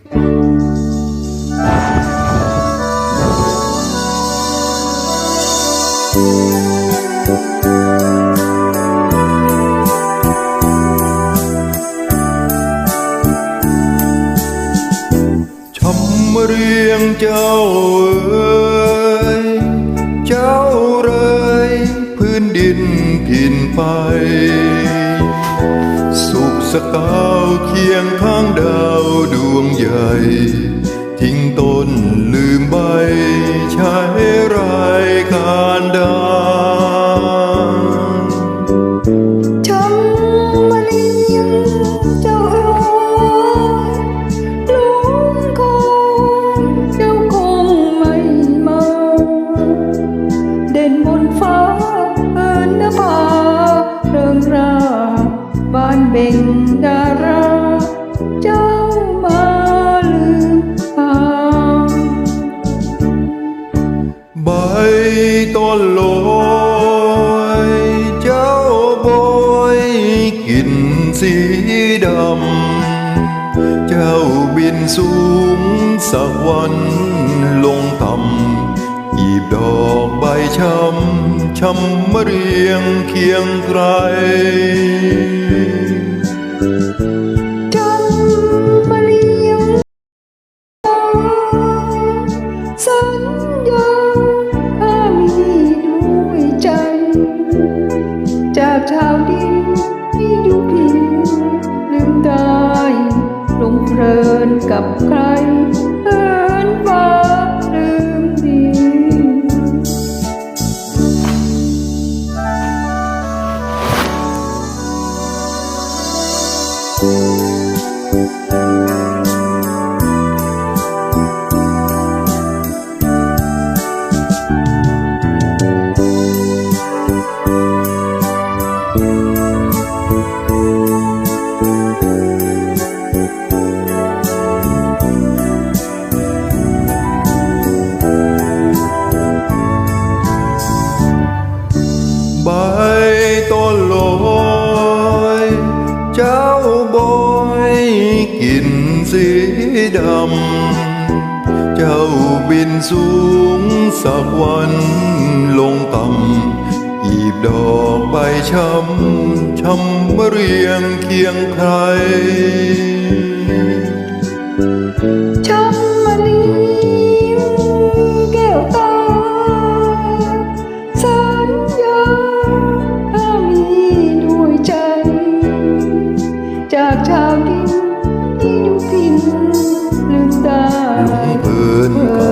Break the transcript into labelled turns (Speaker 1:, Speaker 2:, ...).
Speaker 1: ชมเรียงเจ้าเอ๋ยเจ้าเรยพื้นดินผินไป สกาวเคียงข้างดาวดวงใหญ่ ทิ้งต้นลืมใบใช้รายการ
Speaker 2: บ้านดาราเจ้ามาลืมทา
Speaker 1: ใบต้นลอยเจ้าบอยกลินสีดำ เจ้าบินสูงสักวันลงต่ำอีบดอกใบช้ำช้ำมาเรียงเคียงไกร
Speaker 2: จำมาเลี จากชาวดินที่ดูผิวลืมตายลงเพลินกับใคร
Speaker 1: ต้นลอยเจ้าบอยกินสีดำ เจ้าบินสูงสักวันลงต่ำอีบดอกใบช้ำช้ำมาเรียงเคียงใคร
Speaker 2: หลุมพ
Speaker 1: ื้นก่า